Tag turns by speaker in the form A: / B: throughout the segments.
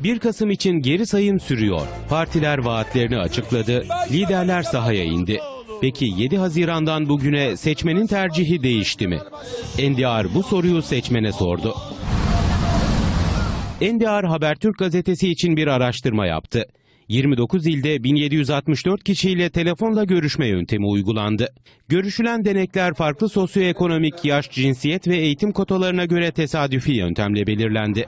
A: 1 Kasım için geri sayım sürüyor. Partiler vaatlerini açıkladı, liderler sahaya indi. Peki 7 Haziran'dan bugüne seçmenin tercihi değişti mi? NDR bu soruyu seçmene sordu. NDR Habertürk gazetesi için bir araştırma yaptı. 29 ilde 1764 kişiyle telefonla görüşme yöntemi uygulandı. Görüşülen denekler farklı sosyoekonomik, yaş, cinsiyet ve eğitim kotalarına göre tesadüfi yöntemle belirlendi.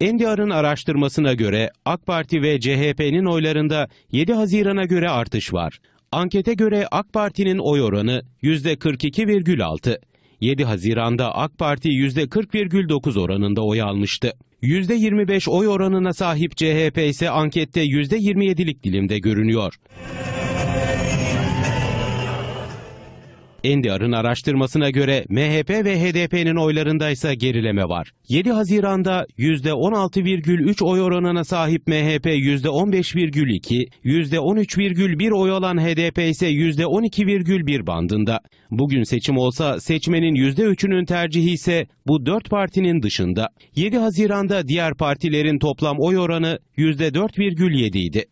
A: NDR'ın araştırmasına göre AK Parti ve CHP'nin oylarında 7 Haziran'a göre artış var. Ankete göre AK Parti'nin oy oranı %42,6. 7 Haziran'da AK Parti %40,9 oranında oy almıştı. %25 oy oranına sahip CHP ise ankette %27'lik dilimde görünüyor. NDR'ın araştırmasına göre MHP ve HDP'nin oylarında ise gerileme var. 7 Haziran'da %16,3 oy oranına sahip MHP %15,2, %13,1 oy alan HDP ise %12,1 bandında. Bugün seçim olsa seçmenin %3'ünün tercihi ise bu dört partinin dışında. 7 Haziran'da diğer partilerin toplam oy oranı %4,7 idi.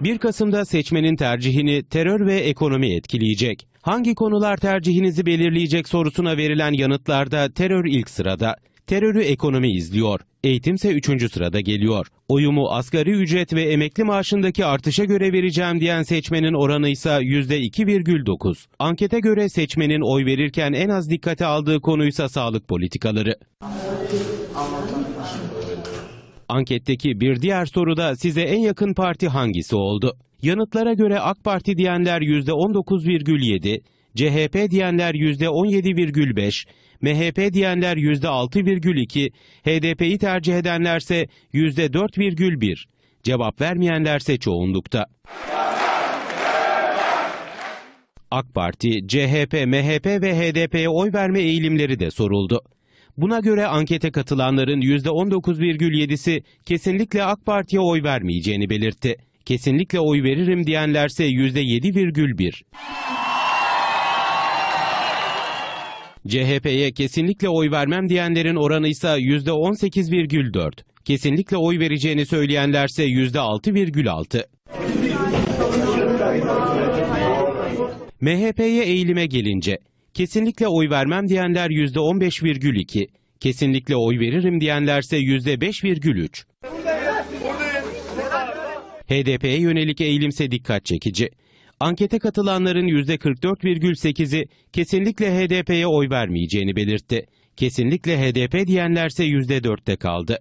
A: 1 Kasım'da seçmenin tercihini terör ve ekonomi etkileyecek. Hangi konular tercihinizi belirleyecek sorusuna verilen yanıtlarda terör ilk sırada. Terörü ekonomi izliyor. Eğitimse 3. sırada geliyor. Oyumu asgari ücret ve emekli maaşındaki artışa göre vereceğim diyen seçmenin oranı ise %2,9. Ankete göre seçmenin oy verirken en az dikkate aldığı konuysa sağlık politikaları. Anketteki bir diğer soruda size en yakın parti hangisi oldu? Yanıtlara göre AK Parti diyenler %19,7, CHP diyenler %17,5, MHP diyenler %6,2, HDP'yi tercih edenlerse %4,1. Cevap vermeyenlerse çoğunlukta. AK Parti, CHP, MHP ve HDP'ye oy verme eğilimleri de soruldu. Buna göre ankete katılanların %19,7'si kesinlikle AK Parti'ye oy vermeyeceğini belirtti. Kesinlikle oy veririm diyenlerse %7,1. CHP'ye kesinlikle oy vermem diyenlerin oranı ise %18,4. Kesinlikle oy vereceğini söyleyenlerse %6,6. MHP'ye eğilime gelince kesinlikle oy vermem diyenler %15,2, kesinlikle oy veririm diyenlerse %5,3. HDP'ye yönelik eğilimse dikkat çekici. Ankete katılanların %44,8'i kesinlikle HDP'ye oy vermeyeceğini belirtti. Kesinlikle HDP diyenlerse %4'te kaldı.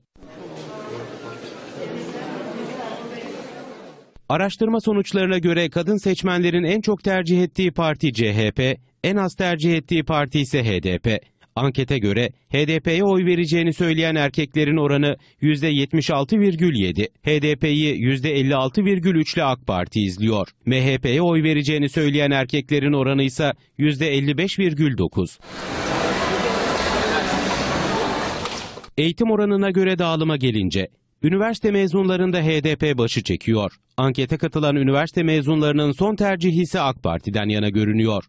A: Araştırma sonuçlarına göre kadın seçmenlerin en çok tercih ettiği parti CHP, en az tercih ettiği parti ise HDP. Ankete göre HDP'ye oy vereceğini söyleyen erkeklerin oranı %76,7, HDP'yi %56,3 ile AK Parti izliyor. MHP'ye oy vereceğini söyleyen erkeklerin oranı ise %55,9. Eğitim oranına göre dağılıma gelince, üniversite mezunlarında HDP başı çekiyor. Ankete katılan üniversite mezunlarının son tercihi ise AK Parti'den yana görünüyor.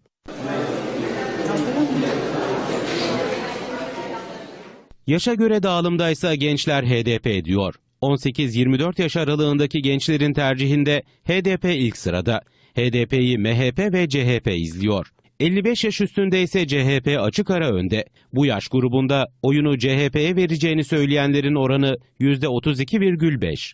A: Yaşa göre dağılımdaysa gençler HDP diyor. 18-24 yaş aralığındaki gençlerin tercihinde HDP ilk sırada. HDP'yi MHP ve CHP izliyor. 55 yaş üstünde ise CHP açık ara önde. Bu yaş grubunda oyunu CHP'ye vereceğini söyleyenlerin oranı %32,5.